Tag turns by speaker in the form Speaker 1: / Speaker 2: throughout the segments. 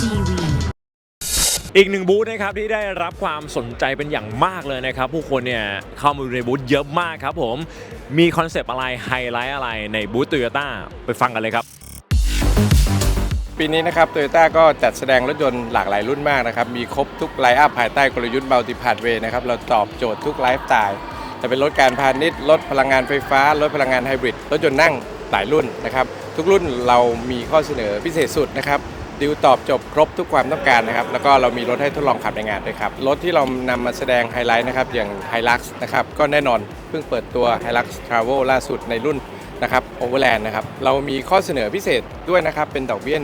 Speaker 1: TV
Speaker 2: อีกหนึ่งบูธนะครับที่ได้รับความสนใจเป็นอย่างมากเลยนะครับ ผู้คนเนี่ยเข้ามาดูในบูธเยอะมากครับผมมีคอนเซปต์อะไรไฮไลท์อะไรในบูธโตโยต้าไปฟังกันเลยครับ
Speaker 3: ปีนี้นะครับโตโยต้าก็จัดแสดงรถยนต์หลากหลายรุ่นมากนะครับ มีครบทุกไลน์อัพภายใต้กลยุทธ์ Multi Pathway นะครับ เราตอบโจทย์ทุกไลฟ์สไตล์จะเป็นรถการพาณิชย์รถพลังงานไฟฟ้ารถพลังงานไฮบริดรถยนต์นั่งหลายรุ่นนะครับ ทุกรุ่นเรามีข้อเสนอพิเศษสุดนะครับ ดิวตอบจบครบทุกความต้องการนะครับ แล้วก็เรามีรถให้ทดลองขับในงานด้วยครับ รถที่เรานำมาแสดงไฮไลท์นะครับ อย่าง Hilux นะครับ ก็แน่นอนเพิ่งเปิดตัว Hilux Travel ล่าสุดในรุ่นนะครับโอเวอร์แลนด์นะครับ เรามีข้อเสนอพิเศษด้วยนะครับ เป็นดอกเบี้ย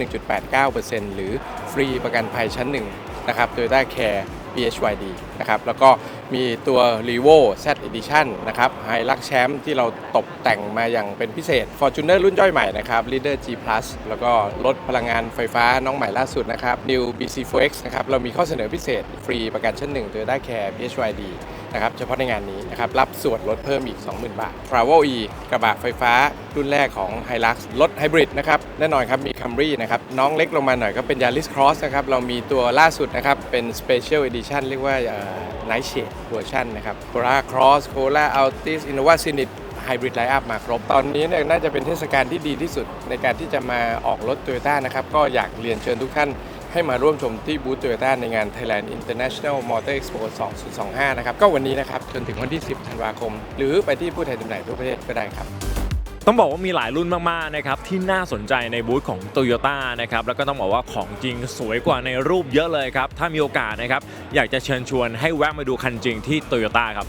Speaker 3: 1.89%หรือฟรีประกันภัยชั้น1นะครับ Toyota Care PHYD นะครับ แล้วก็ มีตัว r e v o Z Edition นะครับ Hilux Champ ที่เราตกแต่งมาอย่างเป็นพิเศษ Fortuner รุ่นย่อยใหม่นะครับ Leader G Plus แล้วก็รถพลังงานไฟฟ้าน้องใหม่ล่าสุดนะครับ New BC4X นะครับ เรามีข้อเสนอพิเศษ ฟรีประกันชั้น1 Toyota Care PHYD นะครับเฉพาะในงานนี้นะครับรับส่วนลดเพิ่มอีก 20,000 บาท Travel E กระบะไฟฟ้ารุ่นแรกของ Hilux รถไฮบริดนะครับแน่นอนครับมี Camry นะครับน้องเล็กลงมาหน่อยก็เป็น Yaris Cross นะครับเรามีตัวล่าสุดนะครับเป็น Special Edition เรียกว่าเอ่อ Night Shade Version นะครับ Corolla Cross Corolla Altis Innova Scenic ไฮบริดไลน์อัพมาครบ ตอนนี้เนี่ยน่าจะเป็นเทศกาลที่ดีที่สุดในการที่จะมาออกรถ Toyota นะครับ ก็อยากเรียนเชิญทุกท่าน ให้มาร่วมชมที่บูธ Toyota ในงาน Thailand International Motor Expo 2025 นะครับ ก็วันนี้นะครับ จนถึงวันที่ 10 ธันวาคม หรือไปที่ผู้แทนจำหน่ายทั่วประเทศก็ได้ครับ
Speaker 2: ต้องบอกว่ามีหลายรุ่นมากๆนะครับที่น่าสนใจในบูธของ t o y ยต้นะครับแล้วก็ต้องบอกว่าของจริงสวยกว่าในรูปเยอะเลยครับ ถ้ามีโอกาสนะครับ อยากจะเชิญชวนให้แวะมาดูคันจริงที่ t o y ยต้ครับ